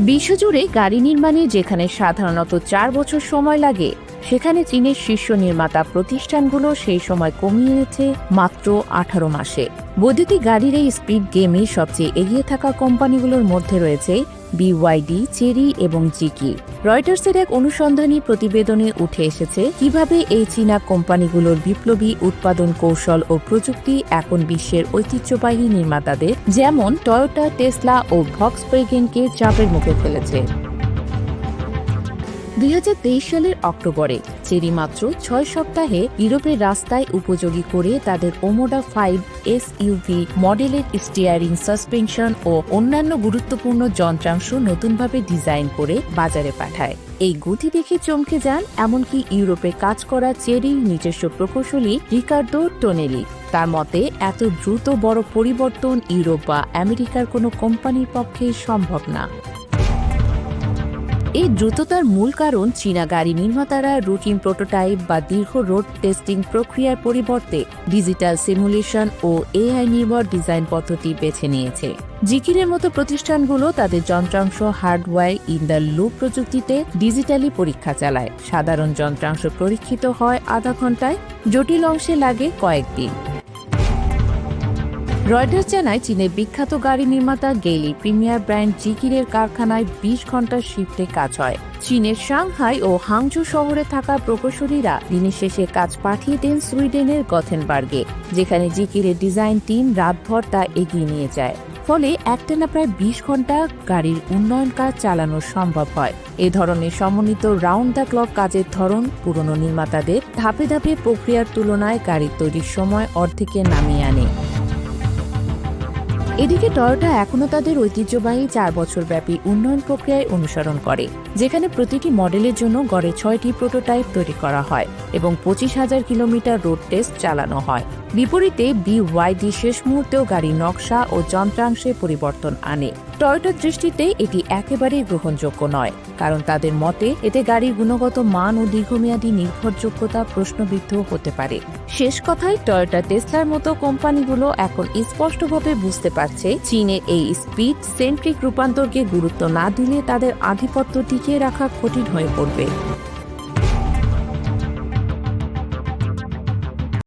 বিশ্বজুড়ে গাড়ি নির্মাণে যেখানে সাধারণত চার বছর সময় লাগে সেখানে চীনের শীর্ষ নির্মাতা প্রতিষ্ঠানগুলো সেই সময় কমিয়ে এনেছে মাত্র আঠারো মাসে। বৈদ্যুতিক গাড়ির এই স্পিড গেমে সবচেয়ে এগিয়ে থাকা কোম্পানিগুলোর মধ্যে রয়েছে বিওয়াইডি, চেরি এবং জিকি। রয়টার্সের এক অনুসন্ধানী প্রতিবেদনে উঠে এসেছে কীভাবে এই চীনা কোম্পানিগুলোর বিপ্লবী উৎপাদন কৌশল ও প্রযুক্তি এখন বিশ্বের ঐতিহ্যবাহী নির্মাতাদের, যেমন টয়োটা, টেসলা ও ভক্সওয়াগেনকে চাপের মুখে ফেলেছে। দুই হাজার তেইশ সালের অক্টোবরে চেরি মাত্র ছয় সপ্তাহে ইউরোপের রাস্তায় উপযোগী করে তাদের ওমোডা ফাইভ এস ইউভি মডেলের স্টিয়ারিং, সাসপেনশন ও অন্যান্য গুরুত্বপূর্ণ যন্ত্রাংশ নতুনভাবে ডিজাইন করে বাজারে পাঠায়। এই গতি দেখে চমকে যান এমনকি ইউরোপে কাজ করা চেরির নিজস্ব প্রকৌশলী রিকার্ডো টোনেলি। তার মতে, এত দ্রুত বড় পরিবর্তন ইউরোপ বা আমেরিকার কোনো কোম্পানির পক্ষে সম্ভব না। এই দ্রুততার মূল কারণ চীনা গাড়ি নির্মাতারা রুটিন প্রোটোটাইপ বা দীর্ঘ রোড টেস্টিং প্রক্রিয়ার পরিবর্তে ডিজিটাল সিমুলেশন ও এআই নির্ভর ডিজাইন পদ্ধতি বেছে নিয়েছে। জিকিরের মতো প্রতিষ্ঠানগুলো তাদের যন্ত্রাংশ হার্ডওয়্যার ইন দ্য লুপ প্রযুক্তিতে ডিজিটালি পরীক্ষা চালায়। সাধারণ যন্ত্রাংশ পরীক্ষিত হয় আধা ঘন্টায়। জটিল অংশে লাগে কয়েকদিন। রয়টার্স জানায় চীনের বিখ্যাত গাড়ি নির্মাতা গেইলি প্রিমিয়ার ব্র্যান্ড জিকিরের কারখানায় বিশ ঘণ্টার শিফটে কাজ হয়। চীনের সাংহাই ও হাংজু শহরে থাকা প্রকৌশলীরা দিনের শেষে কাজ পাঠিয়ে দেন সুইডেনের গথেনবার্গে, যেখানে জিকিরের ডিজাইন টিম রাতভর তা এগিয়ে নিয়ে যায়। ফলে একটানা প্রায় বিশ ঘণ্টা গাড়ির উন্নয়ন কাজ চালানো সম্ভব হয়। এ ধরনের সমন্বিত রাউন্ড দ্য ক্লক কাজের ধরন পুরনো নির্মাতাদের ধাপে ধাপে প্রক্রিয়ার তুলনায় গাড়ি তৈরির সময় অর্ধেকে নামিয়ে আনে। এদিকে টয়োটা এখনও তাদের ঐতিহ্যবাহী চার বছর ব্যাপী উন্নয়ন প্রক্রিয়ায় অনুসরণ করে, যেখানে প্রতিটি মডেলের জন্য গড়ে ছয়টি প্রোটোটাইপ তৈরি করা হয় এবং পঁচিশ হাজার কিলোমিটার রোড টেস্ট চালানো হয়। বিপরীতে বি বিওয়াইডি শেষ মুহূর্তেও গাড়ির নকশা ও যন্ত্রাংশে পরিবর্তন আনে। টয়োটার দৃষ্টিতে এটি একেবারেই গ্রহণযোগ্য নয়, কারণ তাদের মতে এতে গাড়ির গুণগত মান ও দীর্ঘমেয়াদী নির্ভরযোগ্যতা প্রশ্নবিদ্ধ হতে পারে। শেষ কথায়, টয়োটা টেসলার মতো কোম্পানিগুলো এখন স্পষ্টভাবে বুঝতে পারছে চীনের এই স্পিড সেন্ট্রিক রূপান্তরকে গুরুত্ব না দিলে তাদের আধিপত্য টিকিয়ে রাখা কঠিন হয়ে পড়বে।